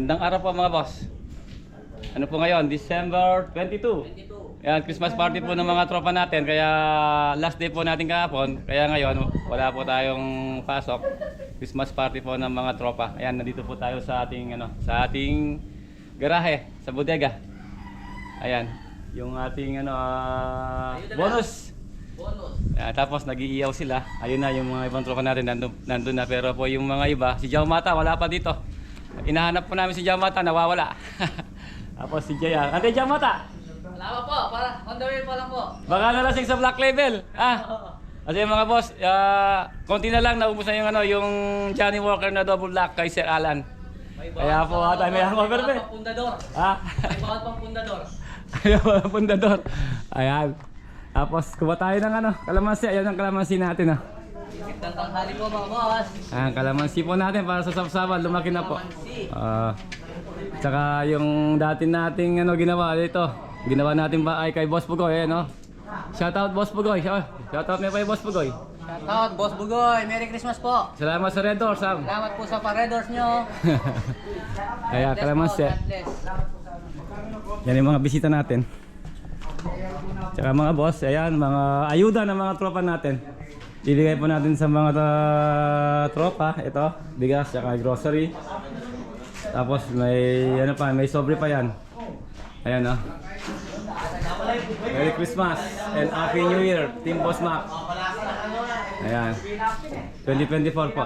Gandang araw po mga boss. Ano po ngayon? December 22. Yan, Christmas party po ng mga tropa natin. Kaya last day po natin kahapon. Kaya ngayon, wala po tayong pasok. Christmas party po ng mga tropa. Ayan, nandito po tayo sa ating ano, sa ating garahe sa bodega. Ayan, yung ating ano ah, bonus. Bonus. Ah, tapos nag-iiyaw sila. Ayun na yung mga ibang tropa natin nandun, nandun na pero po yung mga iba, si Jao Mata wala pa dito. Inahanap po namin si Jao Mata, nawawala. tapos si Jaya. Ate Jao Mata, Wala pa po, para on the way pa lang po. baka nalasing sa Black Label. Ah. Kasi mga boss, ah, konti na lang naubos na yung ano, yung Johnny Walker na double black kay Sir Alan. Kaya po ata may hangover pa. eh. pang pundador. Ah. May bawat pang pundador. Ayaw mga pundador. Ayan. Tapos kuha tayo ng ano, kalamansi. Ayan ang kalamansi natin ah. Gandang tanghali po mga boss. Ang kalamansi po natin para sa sapsapan, lumaki na po. Ah. tsaka yung dati nating ano ginawa dito. Ginawa natin ba ay kay Boss Pugoy, eh, no? Shout out Boss Pugoy. Shout shout out may kay Boss Pugoy. Shoutout, Boss Bugoy. Merry Christmas po. Salamat sa Red Door, Sam. Salamat po sa paredors nyo. Kaya Bless kalamansi. po, God bless. Yan yung mga bisita natin. Tsaka mga boss, ayan, mga ayuda ng mga tropa natin. Ibigay po natin sa mga uh, tropa, ito, bigas, tsaka grocery. Tapos may, ano pa, may sobre pa yan. Ayan oh. Merry Christmas and Happy New Year, Team Boss Mac. Ayan. 2024 po.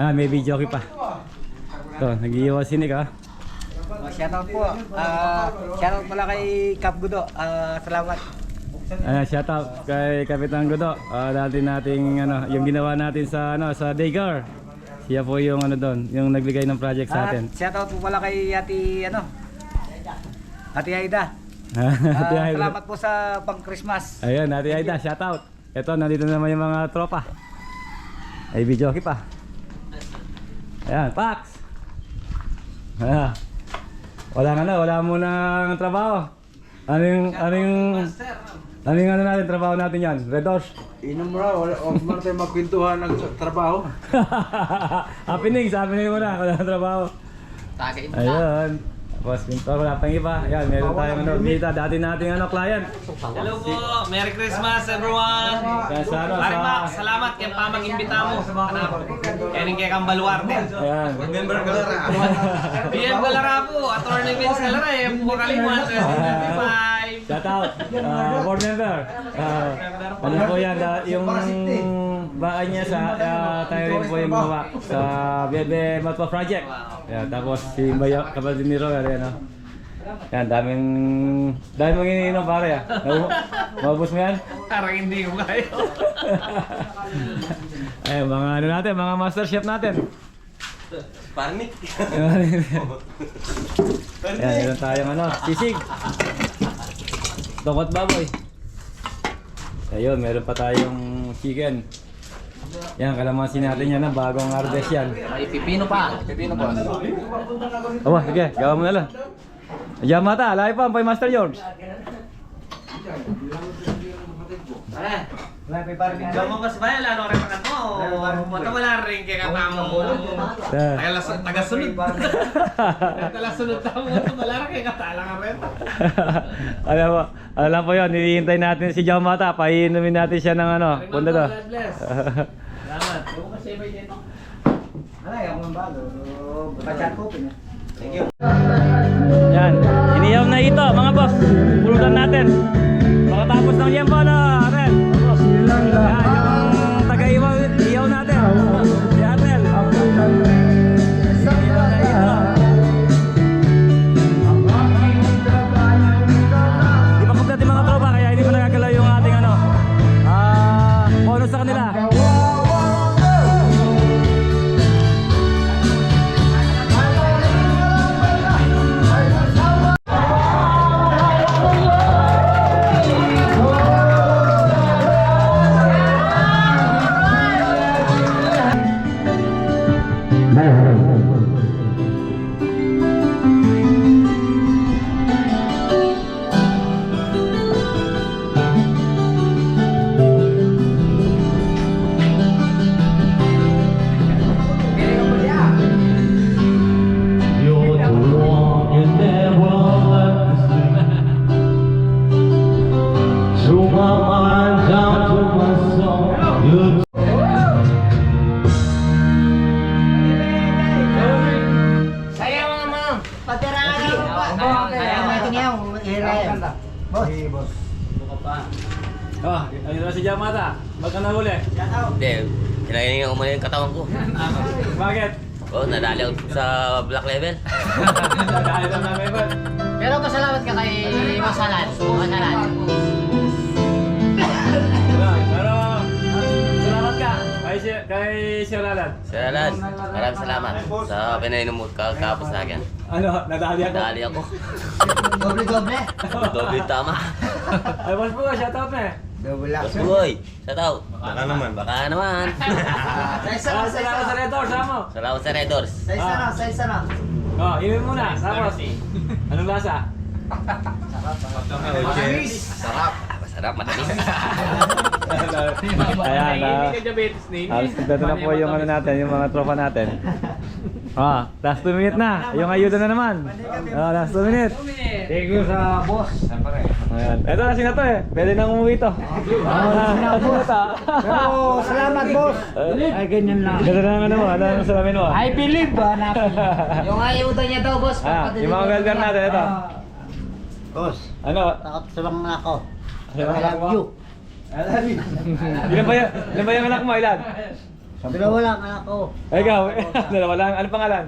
Ah, may video pa. Ito, nag-iiwa sinig ah. Oh, shoutout po. Ah, shoutout pala kay Cap Gudo. Ah, salamat. Ayan, shout out kay Kapitan Godo. Ah, dati nating ano, yung ginawa natin sa ano sa Daygar. Siya po yung ano doon, yung nagbigay ng project sa At atin. shoutout po pala kay Ate ano? Ate Aida. Ate Ah, Aida. salamat po sa pang-Christmas. Ayun, Ate Aida, shout out. Ito, nandito naman yung mga tropa. Ay, video pa. Ayan, Pax. Ah. Wala nga na, wala mo nang trabaho. Ano yung, ano yung, ano yung ano natin, trabaho natin yan? Red Horse. Inom raw, wala o man tayo magkwentuhan ng trabaho. happening, sabi na mo na, wala nang trabaho. Tagay mo na. Ayun. Tapos pinto wala pang iba. Ayan, meron tayong ano, dito dati nating ano client. Hello po! Merry Christmas everyone! Kaya sa ano, Pare sa... Mac, salamat kaya pa mag-imbita mo. Anak, kaya rin kaya kang baluarte. Ayan. Remember ka lang. BM Galara po, Attorney Vince Galara eh, po kalimuan, 2025. Shout out. Uh, board member. Uh, ano po yan, da, yung bahay niya sa uh, tayo rin po yung gumawa sa Bebe Matwa Project. Ayan, tapos si Bayo, kapatid ni Roy, ayan o. Yan, daming, daming mga iniinom pare ah. Mau- Maubos mo yan? Parang hindi ko kayo. Ay, mga ano natin, mga master chef natin. Panik. Ayan, meron tayong ano, sisig. Tokot baboy. Ayun, meron pa tayong chicken. Yan, kalamansi natin yan na bagong harvest yan. May pipino pa. Pipino pa. Aba, sige, gawa mo na lang. Diyan mata, lahi pa, pay Master George. Wala kay Barbie. Gawa mas ba yan, ano rin pakat mo? Mata wala rin kaya ka mo. Eh. Taga taga-sunod. Taga-sunod na mo, wala rin kaya katala ka rin. alam mo, alam po yun, hinihintay natin si Diyan mata, painumin natin siya ng ano, punta to. God bless. Salamat. Yung kasi ba yun? Wala, ako ng bago. Bachat ko pina. Yan, iniyaw na ito mga boss. Pulutan natin. Makatapos ng yempo na, Dahil lang namin ba? Pero pasalamat ka kay Masalan. Masalan. Pero, salamat ka kay, si- kay Sir Alan. Sir Alan, maraming salamat sa pinainom mo ka kapos sa akin. Ano, nadali ako. Nadali ako. Doble-doble. Doble tama. Ay, boss po, shoutout na eh. Double Boss Bugoy, shout out. Baka naman. Baka naman. Ah, salamat sa Red Doors, mo. Salamat sa Red Doors. Sa isa na, sa isa na. Oh, inumin muna. Tapos, anong lasa? Sarap. Ah, Masarap, matamis. Ayan, ah. Halos kompleto na po yung ano natin, yung mga tropa natin. Ah, last 2 minute na. Yung ayuda na naman. Ah, last 2 minute. Thank you sa boss. Ayan. Ito na sina to eh. Pwede nang umuwi to. Ah, ano to? Pero salamat, boss. Ay, ganyan lang. Ganda na ano mo, ano ang salamin mo? I believe ba na Yung ayuda niya daw, boss. Ah, yung mga welder natin, ito. Boss, Ano? takot sa lang na ako. I love you. Ilan ba yung, ilan ba yung anak mo? Ilan? Dalawa lang anak ko. Ay, ikaw, dalawa lang. Ano pangalan?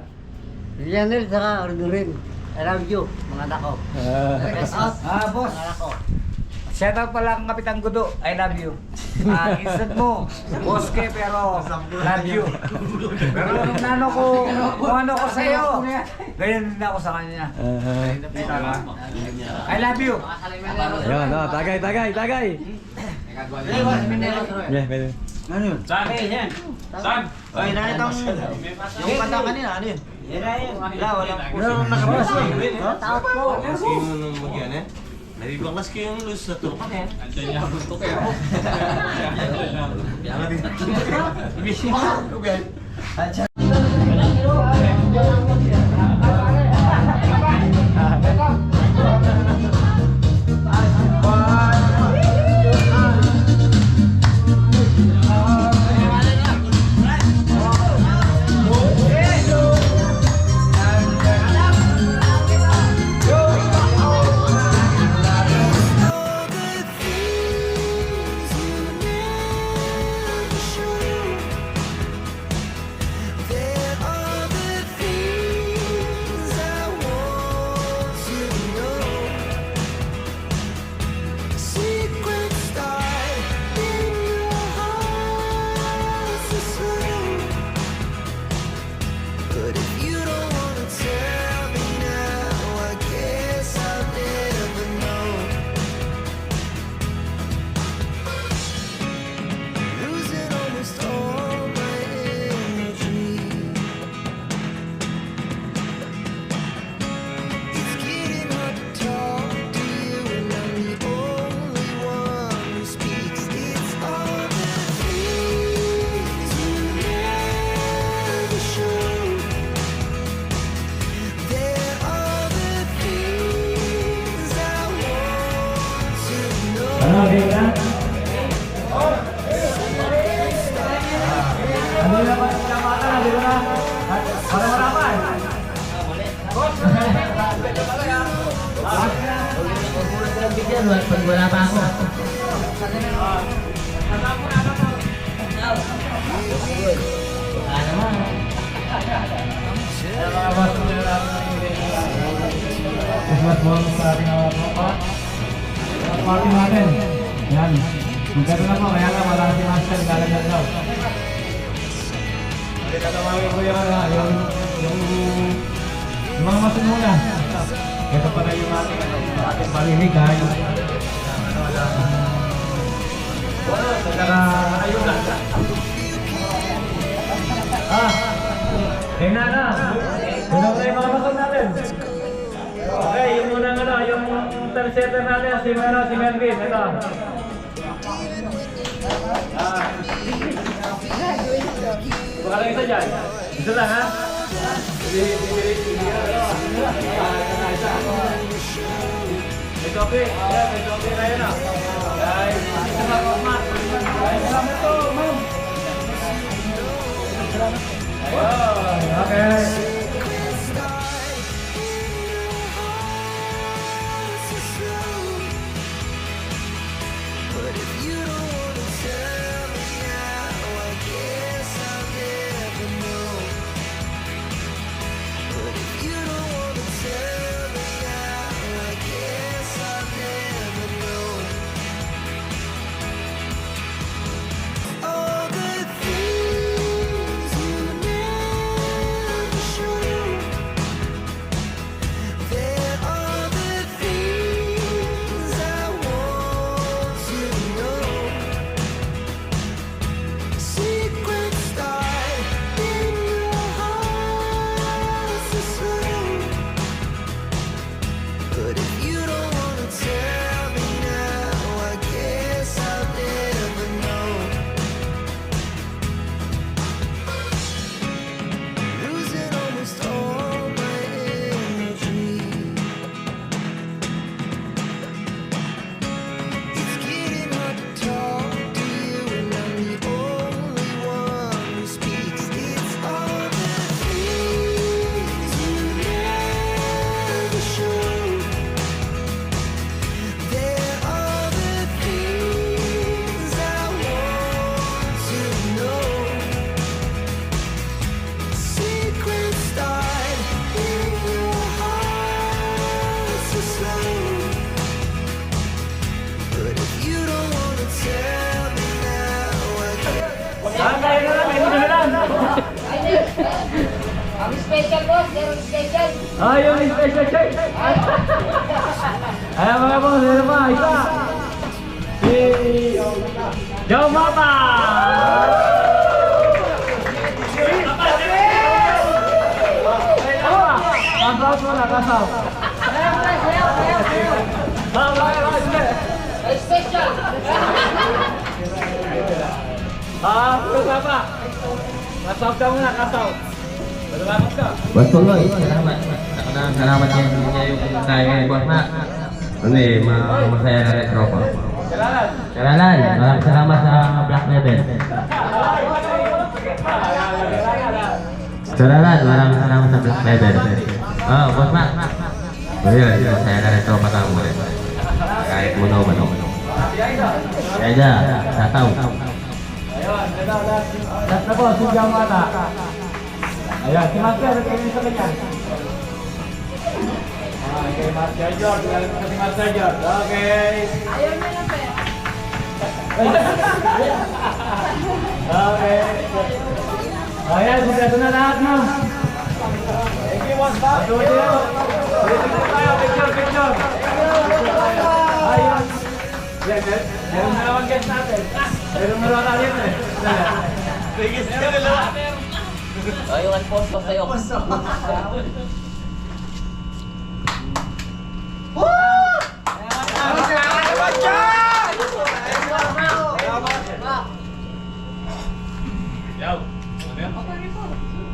Lionel saka Ordurin. I love you, mga anak ko. Ah. Ah, boss. Mga anak ko. Shout out pala ang Kapitan Gudo. I love you. Ah, instant mo. Boss ke pero love you. Pero nung nano ko, kung ano ko sa'yo, ganyan din ako sa kanya. I love you. Ayun, no, tagay, tagay, tagay. Yeah, pwede. Ano yun? Ay, na itong yung kanta kanina, ano yun? Wala, wala. Wala nang nakabas. Tao po. Nabibaklas ko yung luz sa turukan eh. But Magkano na po, kaya lang wala si Master lalagyan daw. Hindi ka tumawin ko yung ano, yung, yung, yung mga masin muna. Ito pala yung ating, ating palilig ha. Yung, Saka, ayun lang. Ah, tingnan na. Tingnan na yung mga masin natin. Okay, yung unang ano, yung third setter natin, si, ano, si Melvin, ito. Ah. Baka lang isa dyan. Isa lang, ha? Hindi, hindi, hindi, hindi, ano, ah, ito na, isa. May topi, ayan, may topi na yun, ah. Guys, isa na po, Matt. Guys, salamat to, ma'am. Wow, okay. Special boss, meron special. Ah, yun yung special check. Ayan mga boss, meron pa, isa. Si Joe Mata! Kasaw mo na, kasaw. Ah, bakit, bakit, bakit? Special. Ah, muna, kasaw. Salamat. Boss salamat. Na salamat niya niya yung kaya ni Boss Mac. Ano eh, ma- masaya na rin tropa. Kailangan. Karalan, maraming salamat sa Black Level. Karalan, maraming salamat sa Black Level. Oh, Boss Mac. O yun, masaya na rin tropa ka mo rin. Kahit mo na umano. Kaya dyan. Ayun, ito, last, last na po, si Joe Mata. Ayan, si Master, nagkainin sa kanya. Ah, kay Master George, galing ko si Master George. Okay. Ayaw niya na pera. Okay. Ayan, kompleto na lahat, no? Thank you, Boss Bob. Picture tayo, picture, picture. Ayun. Yan. Meron na naman guest natin. Meron na naman natin. Sige, sige, dalawa. Oh, yung sponsor sa'yo.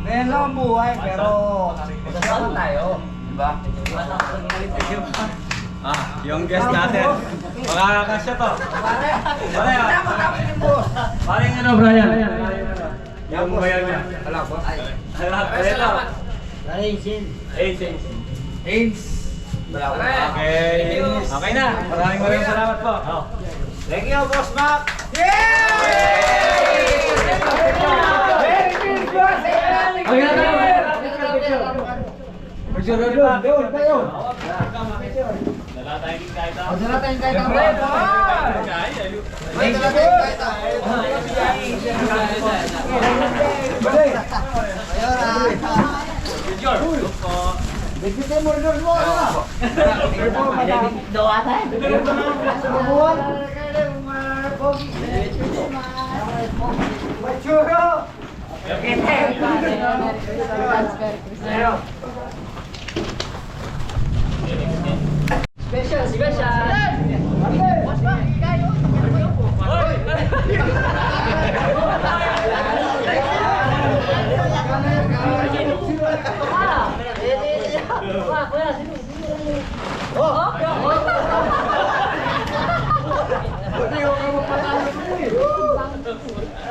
Ngayon lang ang buhay, pero magkasama tayo. Diba? Ah, yung guest natin. Makakasya to. Pare, Paring ano, Brian? Yung bayan niya. Wala po. Salamat. Ains. Ains. Okay. Okay na. Maraming maraming salamat po. Thank you, Boss Mac. Okay na tayo. Picture doon, doon, tayo. Dala tayong kahit ako. Dala tayong kahit ako. Thank you.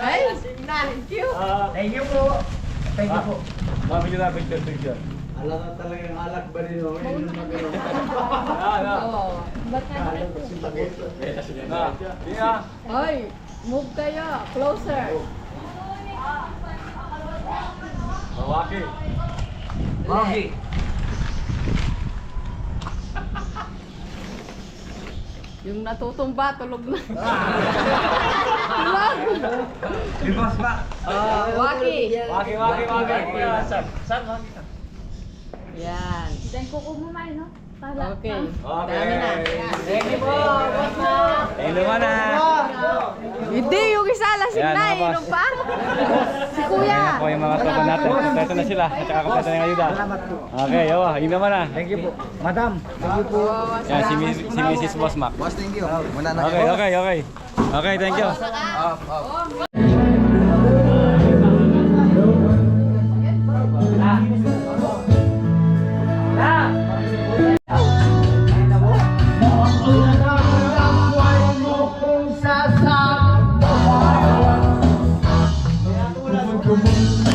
Ay, thank you. Thank you po. Thank you po. Mabili na picture, picture. Alam na talagang alak ba rin ako? Yun yung magawa. Ah, ah. Oo. Ba't nga dito? Ah, sige ah. Hoy, move kayo. Closer. Mawaki. Mawaki. Yung natutumba, tulog na. Tulog. Di boss ba? Oh, waki. Waki, waki, waki. Saan? Saan waki? Yan. Diyan ko kumumay, no? Para. Okay. Okay. Dami na. Thank you po. Boss. Thank you na. Hindi, yung lasing Yan, na. mga boss. Inom pa. Si Kuya. Ayan po yung mga tropa natin. Kompleto na sila. At saka kompleto na yung ayuda. Okay, yawa. Yun naman na. Thank you po. Madam. Thank you po. Yan, si, Miss- si Mrs. Boss Mac. Boss, thank you. Muna na Okay, okay, okay. Okay, thank you. home.